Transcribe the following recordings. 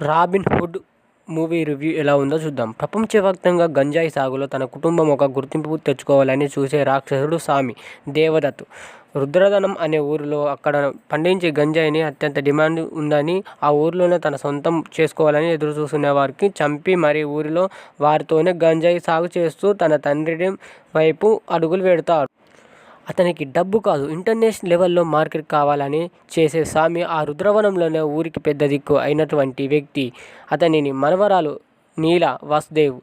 Robin hood movie review ఎలా ఉందో చూద్దాం. ప్రపంచవ్యాప్తంగా గంజాయి సాగులో తన కుటుంబం ఒక గుర్తింపు తెచ్చుకోవాలని చూసే రాక్షసుడు సామి దేవదత్తు రుద్రధనం అనే ఊరిలో అక్కడ పండించే గంజాయిని అత్యంత డిమాండ్ ఉందని ఆ ఊరిలోనే తన సొంతం చేసుకోవాలని ఎదురు చూస్తున్న వారికి చంపి మరి ఊరిలో వారితోనే గంజాయి సాగు చేస్తూ తన తండ్రి వైపు అడుగులు పెడతాడు అతనికి డబ్బు కాదు ఇంటర్నేషనల్ లెవెల్లో మార్కెట్ కావాలని చేసే స్వామి ఆ రుద్రవనంలోనే ఊరికి పెద్ద దిక్కు అయినటువంటి వ్యక్తి. అతనిని మనవరాలు నీల వాసుదేవ్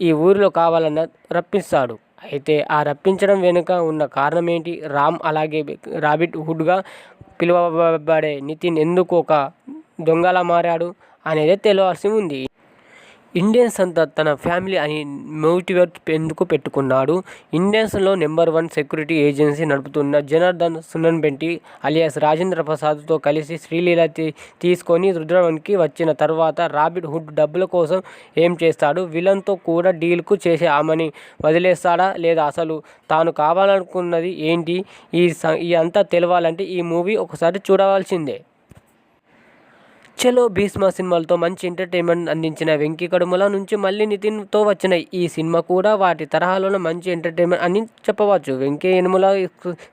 ఈ ఊరిలో కావాలన్న రప్పిస్తాడు. అయితే ఆ రప్పించడం వెనుక ఉన్న కారణం ఏంటి రామ్ అలాగే రాబిట్ హుడ్గా పిలువబడే నితిన్ ఎందుకు ఒక దొంగలా మారాడు అనేది తెలియాల్సి ఉంది. ఇండియన్స్ అంతా తన ఫ్యామిలీ అని మోటివేట్ ఎందుకు పెట్టుకున్నాడు? ఇండియన్స్లో నెంబర్ వన్ సెక్యూరిటీ ఏజెన్సీ నడుపుతున్న జనార్దన్ సునన్బెంటి అలియాస్ రాజేంద్ర ప్రసాద్తో కలిసి శ్రీలీల తీసుకొని రుద్రవన్కి వచ్చిన తర్వాత రాబిడ్ హుడ్ డబ్బుల కోసం ఏం చేస్తాడు? విలన్తో కూడా డీల్కు చేసే ఆమెని వదిలేస్తాడా లేదా అసలు తాను కావాలనుకున్నది ఏంటి? ఈ ఈ అంతా తెలవాలంటే ఈ మూవీ ఒకసారి చూడవలసిందే. చలో భీష్మ సినిమాలతో మంచి ఎంటర్టైన్మెంట్ అందించిన వెంకీ కడుముల నుంచి మళ్ళీ నితిన్తో వచ్చిన ఈ సినిమా కూడా వాటి తరహాలోనే మంచి ఎంటర్టైన్మెంట్ అని చెప్పవచ్చు. Venky Enumula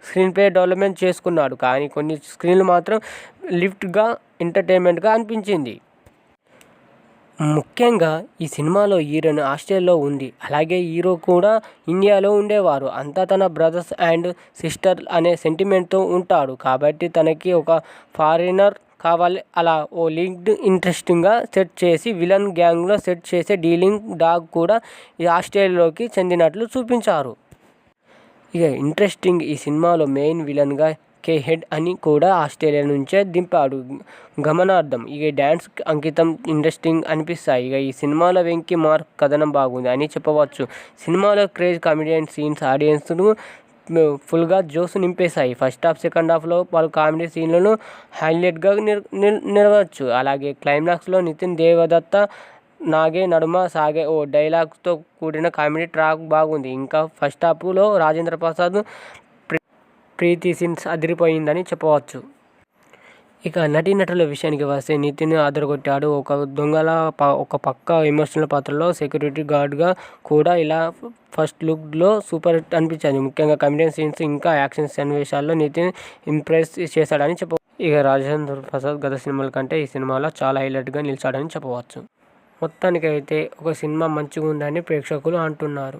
screenplay development చేసుకున్నాడు కానీ కొన్ని స్క్రీన్లు మాత్రం లిఫ్ట్గా ఎంటర్టైన్మెంట్గా అనిపించింది. ముఖ్యంగా ఈ సినిమాలో హీరోయిన్ ఆస్ట్రేలియాలో ఉంది. అలాగే హీరో కూడా ఇండియాలో ఉండేవారు. అంతా తన బ్రదర్స్ అండ్ సిస్టర్ అనే సెంటిమెంట్తో ఉంటాడు. కాబట్టి తనకి ఒక ఫారినర్ కావాలి. అలా ఓ లింక్డ్ ఇంట్రెస్టింగ్గా సెట్ చేసి విలన్ గ్యాంగ్లో సెట్ చేసే డీలింగ్ డాగ్ కూడా ఈ ఆస్ట్రేలియాలోకి చెందినట్లు చూపించారు. ఇక ఇంట్రెస్టింగ్ ఈ సినిమాలో మెయిన్ విలన్గా కే హెడ్ అని కూడా ఆస్ట్రేలియా నుంచే దింపాడు. గమనార్థం ఇక డ్యాన్స్ అంకితం ఇంట్రెస్టింగ్ అనిపిస్తాయి. ఇక ఈ సినిమాలో వెంకీ మార్క్ కథనం బాగుంది అని చెప్పవచ్చు. సినిమాలో క్రేజ్ కామెడియన్ సీన్స్ ఆడియన్స్ను ఫుల్గా జోస్ నింపేశాయి. ఫస్ట్ హాఫ్ సెకండ్ హాఫ్లో పలు కామెడీ సీన్లను హైలైట్గా నిలవచ్చు. అలాగే క్లైమాక్స్లో నితిన్ దేవదత్త నాగే నడుమ సాగే ఓ డైలాగ్స్తో కూడిన కామెడీ ట్రాక్ బాగుంది. ఇంకా ఫస్ట్ హాఫ్లో రాజేంద్ర ప్రసాద్ ప్రీతి సీన్స్ అదిరిపోయిందని చెప్పవచ్చు. ఇక నటీనటుల విషయానికి వస్తే నితిన్ అదరగొట్టాడు ఒక దొంగల ఒక పక్క ఎమోషనల్ పాత్రలో సెక్యూరిటీ గార్డ్గా కూడా ఇలా ఫస్ట్ లుక్లో సూపర్ హిట్ అనిపించింది ముఖ్యంగా కమెడియన్ సీన్స్ ఇంకా యాక్షన్ సన్నివేశాల్లో నితిన్ ఇంప్రెస్ చేశాడని చెప్ప ఇక రాజేంద్ర ప్రసాద్ గత సినిమాల కంటే ఈ సినిమాలో చాలా హైలైట్గా నిలిచాడని చెప్పవచ్చు. మొత్తానికైతే ఒక సినిమా మంచిగా ఉందని ప్రేక్షకులు అంటున్నారు.